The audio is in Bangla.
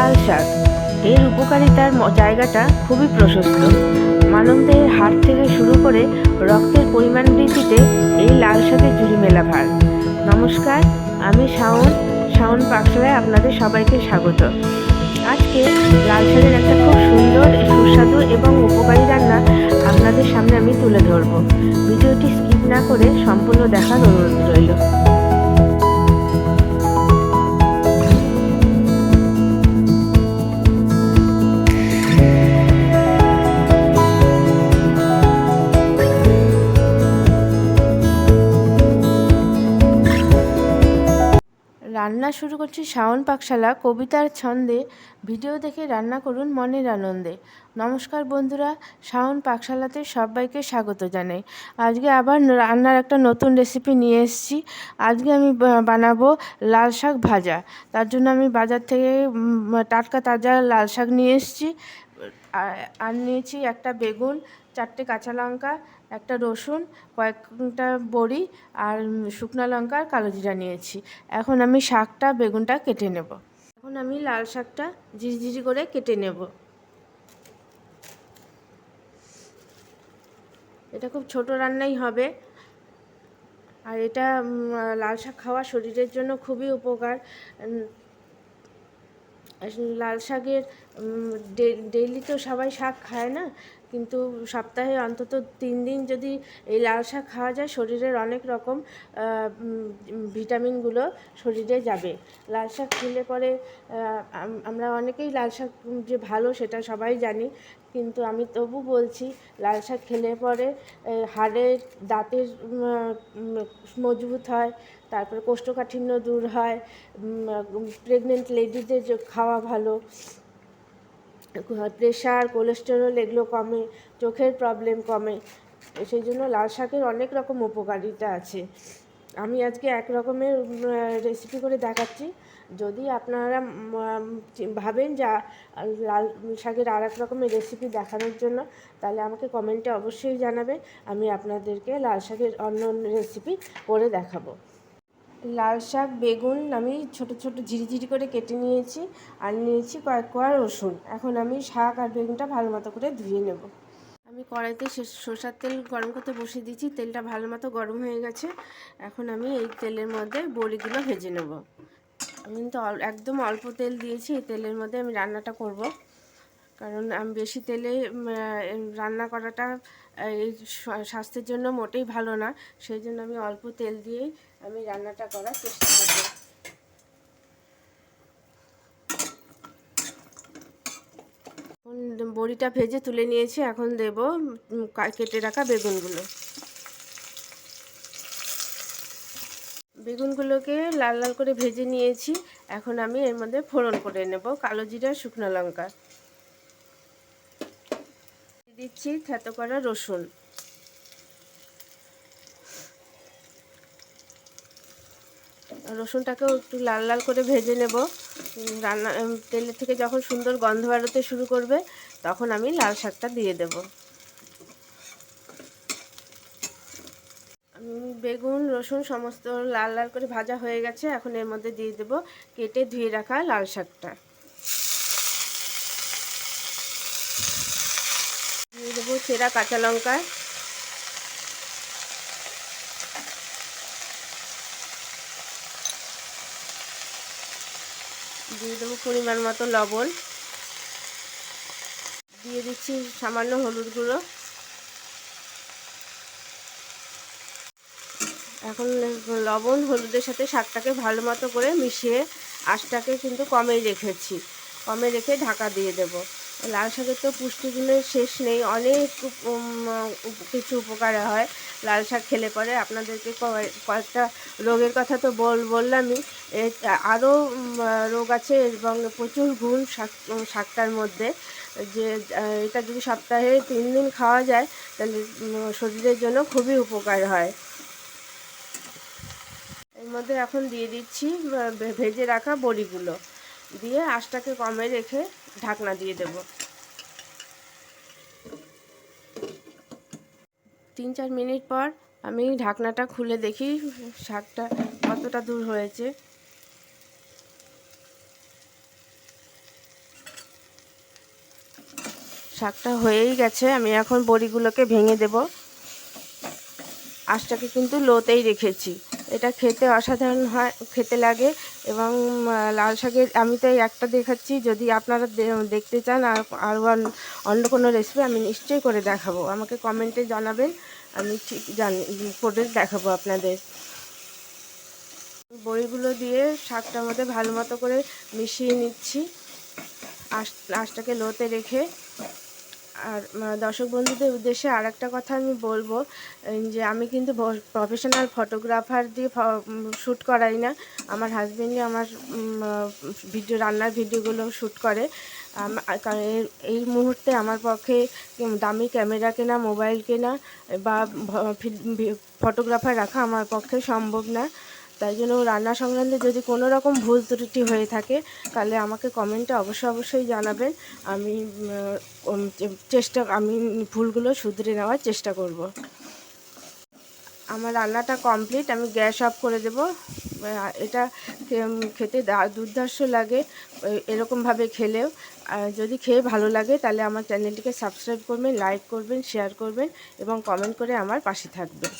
লাল শাক। এর উপকারিতার জায়গাটা খুবই প্রশস্ত। মানবদেহের হাড় থেকে শুরু করে রক্তের পরিমাণ বৃদ্ধিতে এই লাল শাকের জুড়ি মেলা ভার। নমস্কার, আমি শাওন। শাওন পাকশালায় আপনাদের সবাইকে স্বাগত। আজকে লাল শাকের একটা খুব সুন্দর, সুস্বাদু এবং উপকারী রান্না আপনাদের সামনে আমি তুলে ধরবো। ভিডিওটি স্কিপ না করে সম্পূর্ণ দেখার অনুরোধ রইল। রান্না শুরু করছি শাওন পাকশালা, কবিতার ছন্দে। ভিডিও দেখে রান্না করুন মনের আনন্দে। নমস্কার বন্ধুরা, শাওন পাকশালাতে সবাইকে স্বাগত জানাই। আজকে আবার রান্নার একটা নতুন রেসিপি নিয়ে এসেছি। আজকে আমি বানাবো লাল শাক ভাজা। তার জন্য আমি বাজার থেকে টাটকা তাজা লাল শাক নিয়ে এসেছি। আর- নিয়েছি একটা বেগুন, চারটে কাঁচা লঙ্কা, একটা রসুন, কয়েকটা বড়ি আর শুকনো লঙ্কা আর কালো জিরা নিয়েছি। এখন আমি শাকটা, বেগুনটা কেটে নেব। এখন আমি লাল শাকটা ঝিরিঝিরি করে কেটে নেব। এটা খুব ছোট রান্নাই হবে। আর এটা লাল শাক খাওয়া শরীরের জন্য খুবই উপকার। লাল শাকের ডেইলি তো সবাই শাক খায় না। কিন্তু সপ্তাহে অন্তত তিন দিন যদি এই লাল শাক খাওয়া যায়, শরীরের অনেক রকম ভিটামিনগুলো শরীরে যাবে। লাল শাক খেলে পরে আমরা অনেকেই লাল শাক যে ভালো সেটা সবাই জানি, কিন্তু আমি তবু বলছি, লাল শাক খেলে পরে হাড়ের দাঁতের মজবুত হয়, তারপরে কোষ্ঠকাঠিন্য দূর হয় প্রেগনেন্ট লেডিদের খাওয়া ভালো প্রেশার কোলেস্টেরল এগুলো কমে, চোখের প্রবলেম কমে। সেই জন্য লাল শাকের অনেক রকম উপকারিতা আছে। আমি আজকে এক রকমের রেসিপি করে দেখাচ্ছি। যদি আপনারা ভাবেন যে লাল শাকের আর এক রকমের রেসিপি দেখানোর জন্য, তাহলে আমাকে কমেন্টে অবশ্যই জানাবে আমি আপনাদেরকে লাল শাকের অন্য রেসিপি করে দেখাবো। লাল শাক, বেগুন আমি ছোট ছোট ঝিরিঝিরি করে কেটে নিয়েছি আর নিয়েছি কয়েক কোয়া রসুন। এখন আমি শাক আর বেগুনটা ভালো মতো করে ধুয়ে নেব। আমি কড়াইতে সরষার তেল গরম করতে বসিয়ে দিয়েছি, তেলটা ভালো মতো গরম হয়ে গেছে। এখন আমি এই তেলের মধ্যে বড়িগুলো ভেজে নেব। আমি কিন্তু একদম অল্প তেল দিয়েছি, এই তেলের মধ্যে আমি রান্নাটা করব। কারণ আমি বেশি তেলে রান্না করাটা এই স্বাস্থ্যের জন্য মোটেই ভালো না। সেই জন্য আমি অল্প তেল দিয়েই আমি রান্নাটা করার চেষ্টা করব। বড়িটা ভেজে তুলে নিয়েছি, এখন দেব কেটে রাখা বেগুনগুলো। বেগুনগুলোকে লাল লাল করে ভেজে নিয়েছি, এখন আমি এর মধ্যে ফোড়ন করে নেব, কালো জিরা, শুকনো লঙ্কা। দিচ্ছি থেতো করা রসুন। রসুনটাকেও একটু লাল লাল করে ভেজে নেব। রান্না তেলের থেকে যখন সুন্দর গন্ধ বেরোতে শুরু করবে, তখন আমি লাল শাকটা দিয়ে দেব। বেগুন, রসুন সমস্ত লাল লাল করে ভাজা হয়ে গেছে, এখন এর মধ্যে দিয়ে দেব কেটে ধুয়ে রাখা লাল শাকটা। চেরা কাঁচা লঙ্কা। দিয়ে দেবো পরিমাণ মতো লবণ। দিয়ে দিচ্ছি সামান্য হলুদ গুঁড়ো। এখন লবণ, হলুদের সাথে শাকটাকে ভালো মতো করে মিশিয়ে আঁচটাকে কিন্তু কমে রেখেছি। কমে রেখে ঢাকা দিয়ে দেব। লাল শাকের তো পুষ্টিগুণের শেষ নেই। অনেক কিছু উপকার হয়। লাল শাক খেলে পরে আপনাদেরকে কয়ে- কয়েকটা রোগের কথা তো বল, বললামই। আরও রোগ আছে এবং প্রচুর গুণ শাক শাকটার মধ্যে। যে এটা যদি সপ্তাহে তিন দিন খাওয়া যায়, তাহলে শরীরের জন্য খুবই উপকার হয়। এর মধ্যে এখন দিয়ে দিচ্ছি ভেজে রাখা বড়িগুলো। দিয়ে আঁশটাকে কমে রেখে ঢাকনা দিয়ে দেব। তিন চার মিনিট পর আমি ঢাকনাটা খুলে দেখি শাকটা কতটা দূর হয়েছে। শাকটা হয়েই গেছে, আমি এখন বড়িগুলোকে ভেঙে দেব। আঁশটাকে কিন্তু লোতেই রেখেছি। এটা খেতে অসাধারণ হয়, খেতে লাগে এবং লাল শাকের, আমি তো একটা দেখাচ্ছি, যদি আপনারা দেখতে চান আর আর অন- অন্য কোনো রেসিপি আমি নিশ্চয়ই করে দেখাবো। আমাকে কমেন্টে জানাবেন, আমি ঠিক জানি, করে দেখাবো আপনাদের। বড়িগুলো দিয়ে শাকটার মধ্যে ভালো মতো করে মিশিয়ে নিচ্ছি। আঁশ, আঁশটাকে লোতে রেখে আর দর্শক বন্ধুদের উদ্দেশ্যে আর একটা কথা আমি বলব যে আমি কিন্তু প্রফেশনাল ফটোগ্রাফার দিয়ে শ্যুট করাই না। আমার হাজবেন্ডই আমার ভিডিও রান্নার ভিডিওগুলো শ্যুট করে। এই মুহূর্তে আমার পক্ষে দামি ক্যামেরা কেনা মোবাইল কেনা বা ফটোগ্রাফার রাখা আমার পক্ষে সম্ভব না। তাই জন্য রান্না সংক্রান্তে যদি কোনো রকম ভুল ত্রুটি হয়ে থাকে, তাহলে আমাকে কমেন্টে অবশ্যই অবশ্যই জানাবেন। আমি চেষ্টা, আমি ভুলগুলো শুধরে নেওয়ার চেষ্টা করব। আমার রান্নাটা কমপ্লিট আমি গ্যাস অফ করে দেব। এটা খেতে দুর্ধর্ষ লাগে এরকমভাবে খেলেও। যদি খেয়ে ভালো লাগে, তাহলে আমার চ্যানেলটিকে সাবস্ক্রাইব করবেন লাইক করবেন শেয়ার করবেন, এবং কমেন্ট করে আমার পাশে থাকবেন।